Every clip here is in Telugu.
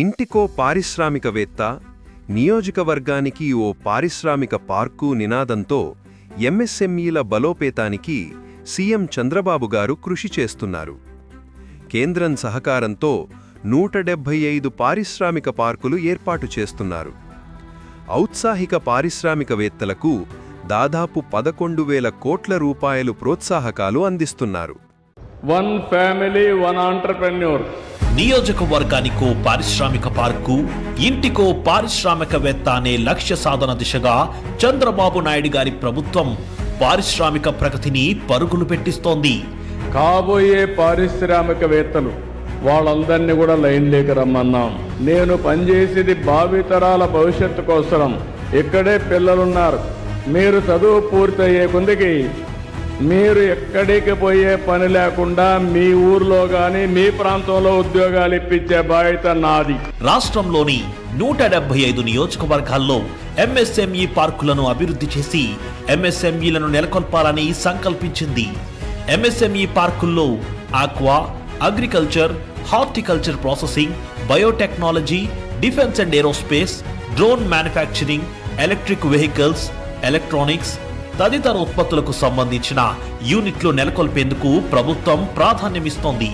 ఇంటికో పారిశ్రామికవేత్త నియోజకవర్గానికి ఓ పారిశ్రామిక పార్కు నినాదంతో ఎంఎస్ఎంఈల బలోపేతానికి సీఎం చంద్రబాబు గారు కృషి చేస్తున్నారు. కేంద్రం సహకారంతో నూట డెబ్భై ఐదు పారిశ్రామిక పార్కులు ఏర్పాటు చేస్తున్నారు. ఔత్సాహిక పారిశ్రామికవేత్తలకు దాదాపు పదకొండు వేల కోట్ల రూపాయలు ప్రోత్సాహకాలు అందిస్తున్నారు. One family one entrepreneur. నియోజకవర్గానికో పారిశ్రామిక పార్కు ఇంటికో పారిశ్రామికవేత్త అనే లక్ష్య సాధన దిశగా చంద్రబాబు నాయుడు గారి ప్రభుత్వం పారిశ్రామిక ప్రగతిని పరుగులు పెట్టిస్తోంది. కాబోయే పారిశ్రామికవేత్తలు వాళ్ళందరినీ కూడా లైన్ లేక రమ్మన్నాం. నేను పనిచేసేది భావితరాల భవిష్యత్తు కోసం ఇక్కడే పిల్లలున్నారు. మీరు చదువు పూర్తయ్యే కొందికి మీరు ఎక్కడికి పోయే పని లేకుండా మీ ఊర్లో కానీ మీ ప్రాంతంలో ఉద్యోగాలు ఇప్పించే బాధ్యత నాది. రాష్ట్రంలోని నూట డెబ్బై ఐదు నియోజకవర్గాల్లో ఎంఎస్ఎంఈ పార్కులను అభివృద్ధి చేసి ఎంఎస్ఎంఈలను నెలకొల్పాలని సంకల్పించింది. ఎంఎస్ఎంఈ పార్కుల్లో aqua agriculture horticulture processing biotechnology defence and aerospace drone manufacturing electric vehicles electronics తదితర ఉత్పత్తులకు సంబంధించిన యూనిట్లు నెలకొల్పేందుకు ప్రభుత్వం ప్రాధాన్యమిస్తోంది.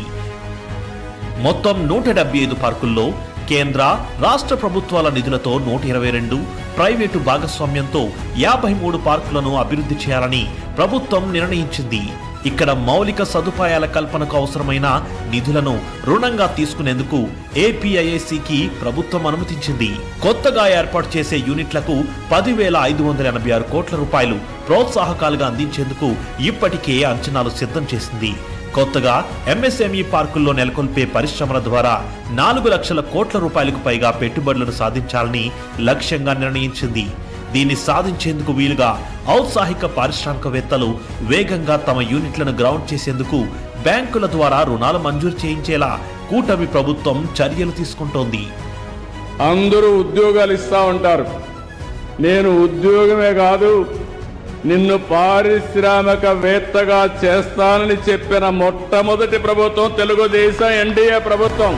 మొత్తం నూట డెబ్బై ఐదు పార్కుల్లో కేంద్ర రాష్ట్ర ప్రభుత్వాల నిధులతో నూట ఇరవై రెండు ప్రైవేటు భాగస్వామ్యంతో యాభై మూడు పార్కులను అభివృద్ధి చేయాలని ప్రభుత్వం నిర్ణయించింది. ఇక్కడ మౌలిక సదుపాయాల కల్పనకు అవసరమైన నిధులను రుణంగా తీసుకునేందుకు ఏపీఐఐసికి ప్రభుత్వం అనుమతించింది. కొత్తగా ఏర్పాటు చేసే యూనిట్లకు పదివేల ఐదు వందల ఎనభై ఆరు కోట్ల రూపాయలు ప్రోత్సాహకాలుగా అందించేందుకు ఇప్పటికే అంచనాలు సిద్ధం చేసింది. కొత్తగా ఎంఎస్ఎంఈ పార్కుల్లో నెలకొల్పే పరిశ్రమల ద్వారా నాలుగు లక్షల కోట్ల రూపాయలకు పైగా పెట్టుబడులను సాధించాలని లక్ష్యంగా నిర్ణయించింది. దీన్ని సాధించేందుకు వీలుగా ఔత్సాహిక పారిశ్రామికవేత్తలు వేగంగా తమ యూనిట్లను గ్రౌండ్ చేసేందుకు బ్యాంకుల ద్వారా రుణాలు మంజూరు చేయించేలా కూటమి ప్రభుత్వం చర్యలు తీసుకుంటోంది. అందరూ ఉద్యోగాలు ఇస్తా ఉంటారు. నేను ఉద్యోగమే కాదు నిన్ను పారిశ్రామికవేత్తగా చేస్తానని చెప్పిన మొట్టమొదటి ప్రభుత్వం తెలుగుదేశం ఎన్డీఏ ప్రభుత్వం.